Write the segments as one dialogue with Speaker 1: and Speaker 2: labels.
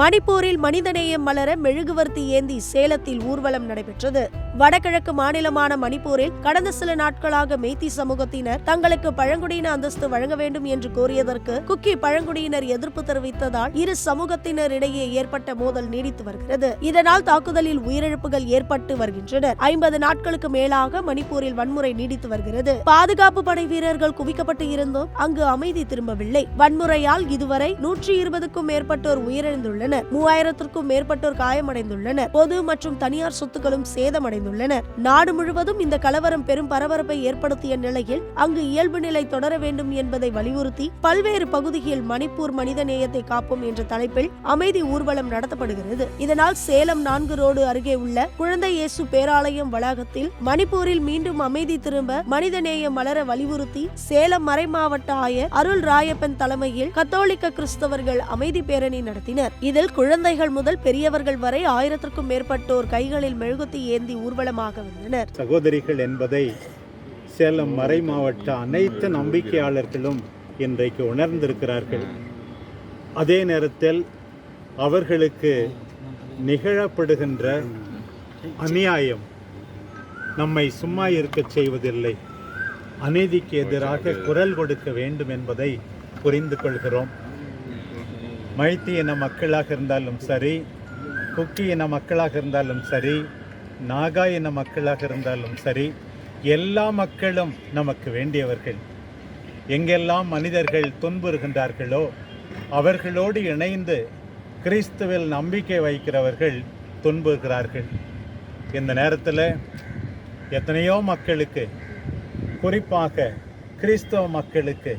Speaker 1: மணிப்பூரில் மனிதநேயம் மலர மெழுகுவர்த்தி ஏந்தி சேலத்தில் ஊர்வலம் நடைபெற்றது. வடகிழக்கு மாநிலமான மணிப்பூரில் கடந்த சில நாட்களாக மேத்தி சமூகத்தினர் தங்களுக்கு பழங்குடியின அந்தஸ்து வழங்க வேண்டும் என்று கோரியதற்கு குக்கி பழங்குடியினர் எதிர்ப்பு தெரிவித்ததால் இரு சமூகத்தினரிடையே ஏற்பட்ட மோதல் நீடித்து வருகிறது. இதனால் தாக்குதலில் உயிரிழப்புகள் ஏற்பட்டு வருகின்றன ஐம்பது நாட்களுக்கு மேலாக மணிப்பூரில் வன்முறை நீடித்து வருகிறது. பாதுகாப்பு படை வீரர்கள் குவிக்கப்பட்டு இருந்தும் அங்கு அமைதி திரும்பவில்லை. வன்முறையால் இதுவரை நூற்றி இருபதுக்கும் மேற்பட்டோர் உயிரிழந்துள்ளனர். மூவாயிரத்திற்கும் மேற்பட்டோர் காயமடைந்துள்ளனர். பொது மற்றும் தனியார் சொத்துக்களும் சேதமடைந்துள்ளனர் நாடு முழுவதும் இந்த கலவரம் பெரும் பரபரப்பை ஏற்படுத்திய நிலையில் அங்கு இயல்பு நிலை தொடர வேண்டும் என்பதை வலியுறுத்தி பல்வேறு பகுதியில் மணிப்பூர் மனித நேயத்தை காப்போம் என்ற தலைப்பில் அமைதி ஊர்வலம் நடத்தப்படுகிறது. இதனால் சேலம் நான்கு ரோடு அருகே உள்ள குழந்தை இயேசு பேராலயம் வளாகத்தில் மணிப்பூரில் மீண்டும் அமைதி திரும்ப மனிதநேயம் மலர வலியுறுத்தி சேலம் மறை மாவட்ட ஆயர் அருள் ராயப்பன் தலைமையில் கத்தோலிக்க கிறிஸ்தவர்கள் அமைதி பேரணி நடத்தினர். இதில் குழந்தைகள் முதல் பெரியவர்கள் வரை ஆயிரத்திற்கும் மேற்பட்டோர் கைகளில் மெழுகுத்தி ஏந்தி ஊர்வலமாக வந்தனர்.
Speaker 2: சகோதரிகள் என்பதை சேலம் மறை மாவட்ட அனைத்து நம்பிக்கையாளர்களும் இன்றைக்கு உணர்ந்திருக்கிறார்கள். அதே நேரத்தில் அவர்களுக்கு நிகழப்படுகின்ற அநியாயம் நம்மை சும்மா இருக்கச் செய்வதில்லை. அநீதிக்கு எதிராக குரல் கொடுக்க வேண்டும் என்பதை புரிந்து கொள்கிறோம். மைத்தி இன மக்களாக இருந்தாலும் சரி குக்கி இன மக்களாக இருந்தாலும் சரி நாகா இன மக்களாக இருந்தாலும் சரி எல்லா மக்களும் நமக்கு வேண்டியவர்கள். எங்கெல்லாம் மனிதர்கள் துன்புறுகின்றார்களோ அவர்களோடு இணைந்து கிறிஸ்துவில் நம்பிக்கை வைக்கிறவர்கள் துன்புறுகிறார்கள். இந்த நேரத்தில் எத்தனையோ மக்களுக்கு குறிப்பாக கிறிஸ்தவ மக்களுக்கு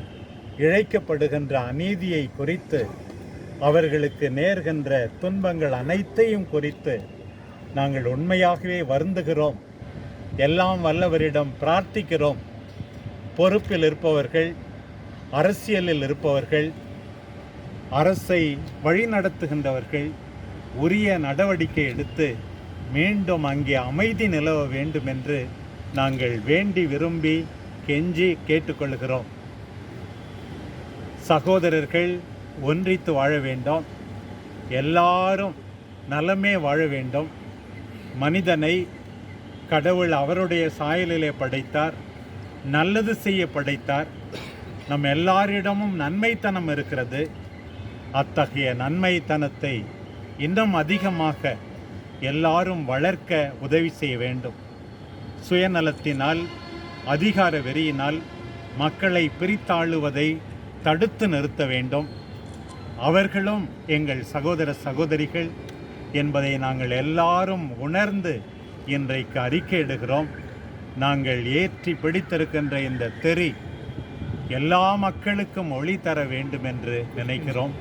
Speaker 2: இழைக்கப்படுகின்ற அநீதியை குறித்து அவர்களுக்கு நேர்கின்ற துன்பங்கள் அனைத்தையும் குறித்து நாங்கள் உண்மையாகவே வருந்துகிறோம். எல்லாம் வல்லவரிடம் பிரார்த்திக்கிறோம். பொறுப்பில் இருப்பவர்கள் அரசியலில் இருப்பவர்கள் அரசை வழிநடத்துகின்றவர்கள் உரிய நடவடிக்கை எடுத்து மீண்டும் அங்கே அமைதி நிலவ வேண்டும் என்று நாங்கள் வேண்டி விரும்பி கெஞ்சி கேட்டுக்கொள்கிறோம். சகோதரர்கள் ஒன்றித்து வாழ வேண்டும். எல்லாரும் நலமே வாழ வேண்டும். மனிதனை கடவுள் அவருடைய சாயலிலே படைத்தார் நல்லது செய்ய படைத்தார். நம் எல்லாரிடமும் நன்மைத்தனம் இருக்கிறது. அத்தகைய நன்மைத்தனத்தை இன்னும் அதிகமாக எல்லாரும் வளர்க்க உதவி செய்ய வேண்டும். சுயநலத்தினால் அதிகார வெறியினால் மக்களை பிரித்தாளுவதை தடுத்து நிறுத்த வேண்டும். அவர்களும் எங்கள் சகோதர சகோதரிகள் என்பதை நாங்கள் எல்லாரும் உணர்ந்து இன்றைக்கு அறிக்கையிடுகிறோம் நாங்கள் ஏற்றி பிடித்திருக்கின்ற இந்த தெறி எல்லா மக்களுக்கும் ஒளி தர வேண்டும் என்று நினைக்கிறோம்.